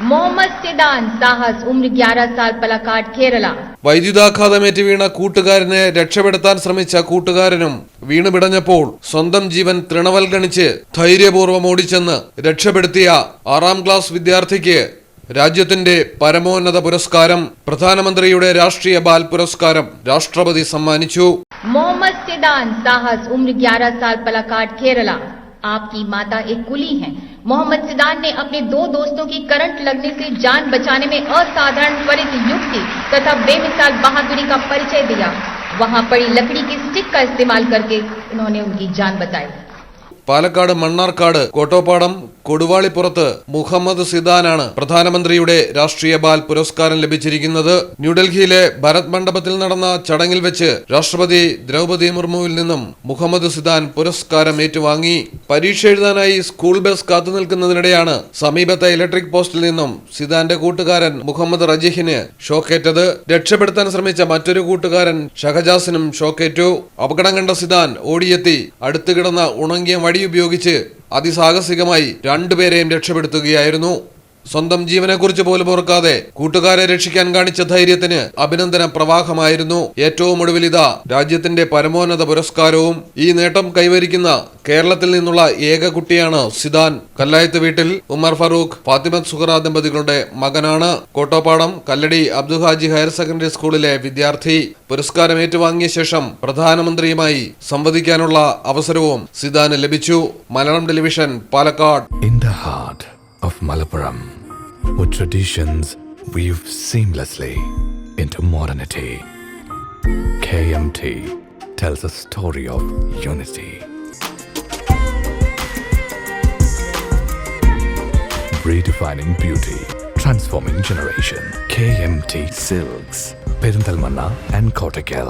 മുഹമ്മദ് സിദാൻ സാഹസ് ഉമ്ര ഗ്യാരഹ് പലക്കാട് കേരള. വൈദ്യുതാഘാതമേറ്റ് വീണ കൂട്ടുകാരനെ രക്ഷപ്പെടുത്താൻ ശ്രമിച്ച കൂട്ടുകാരനും വീണുപിടഞ്ഞപ്പോൾ സ്വന്തം ജീവൻ തൃണവൽഗണിച്ച് ധൈര്യപൂർവം ഓടിച്ചെന്ന് രക്ഷപ്പെടുത്തിയ ആറാം ക്ലാസ് വിദ്യാർത്ഥിക്ക് രാജ്യത്തിന്റെ പരമോന്നത പുരസ്കാരം പ്രധാനമന്ത്രിയുടെ രാഷ്ട്രീയ ബാൽ പുരസ്കാരം രാഷ്ട്രപതി സമ്മാനിച്ചു. മുഹമ്മദ് സിദാൻ സാഹസ് ഉമ്ര ഗ്യാരഹ് പലക്കാട് കേരള. ആപ്കി മാതാ എ കുലി ഹെ. मोहम्मद सिदान ने अपने दो दोस्तों की करंट लगने से जान बचाने में असाधारण त्वरित युक्ति तथा बेमिसाल बहादुरी का परिचय दिया। वहाँ पड़ी लकड़ी की स्टिक का इस्तेमाल करके उन्होंने उनकी जान बचाई। പാലക്കാട് മണ്ണാർക്കാട് കോട്ടോപ്പാടം കൊടുവാളിപ്പുറത്ത് മുഹമ്മദ് സിദാനാണ് പ്രധാനമന്ത്രിയുടെ രാഷ്ട്രീയ ബാൽ പുരസ്കാരം ലഭിച്ചിരിക്കുന്നത്. ന്യൂഡൽഹിയിലെ ഭരത് മണ്ഡപത്തിൽ നടന്ന ചടങ്ങിൽ വെച്ച് രാഷ്ട്രപതി ദ്രൗപദി മുർമുവിൽ നിന്നും മുഹമ്മദ് സിദാൻ പുരസ്കാരം ഏറ്റുവാങ്ങി. പരീക്ഷ എഴുതാനായി സ്കൂൾ ബസ് കാത്തുനിൽക്കുന്നതിനിടെയാണ് സമീപത്തെ ഇലക്ട്രിക് പോസ്റ്റിൽ നിന്നും സിദാന്റെ കൂട്ടുകാരൻ മുഹമ്മദ് റജിഹിന് ഷോക്കേറ്റത്. രക്ഷപ്പെടുത്താൻ ശ്രമിച്ച മറ്റൊരു കൂട്ടുകാരൻ ഷഹജാസിനും ഷോക്കേറ്റു. അപകടം കണ്ട സിദാൻ ഓടിയെത്തി അടുത്തുകിടന്ന ഉണങ്ങിയ ഉപയോഗിച്ച് അതിസാഹസികമായി രണ്ടുപേരെയും രക്ഷപ്പെടുത്തുകയായിരുന്നു. സ്വന്തം ജീവനെക്കുറിച്ച് പോലും ഓർക്കാതെ കൂട്ടുകാരെ രക്ഷിക്കാൻ കാണിച്ച ധൈര്യത്തിന് അഭിനന്ദന പ്രവാഹമായിരുന്നു. ഏറ്റവും ഒടുവിൽ ഇതാ രാജ്യത്തിന്റെ പരമോന്നത പുരസ്കാരവും ഈ നേട്ടം കൈവരിക്കുന്ന കേരളത്തിൽ നിന്നുള്ള ഏക കുട്ടിയാണ് സിദാൻ. കല്ലായത്ത് വീട്ടിൽ ഉമർ ഫറൂഖ് ഫാത്തിമത് സുഹറ ദമ്പതികളുടെ മകനാണ്. കോട്ടോപ്പാടം കല്ലടി അബ്ദുഹാജി ഹയർ സെക്കൻഡറി സ്കൂളിലെ വിദ്യാർത്ഥി. പുരസ്കാരം ഏറ്റുവാങ്ങിയ ശേഷം പ്രധാനമന്ത്രിയുമായി സംവദിക്കാനുള്ള അവസരവും സിദാന് ലഭിച്ചു. Malayalam television Palakkad. In the heart of Malappuram, with traditions weave seamlessly into modernity, KMT tells a story of unity. Redefining beauty, transforming generation. KMT Silks, Perinthalmanna and Kottakkal.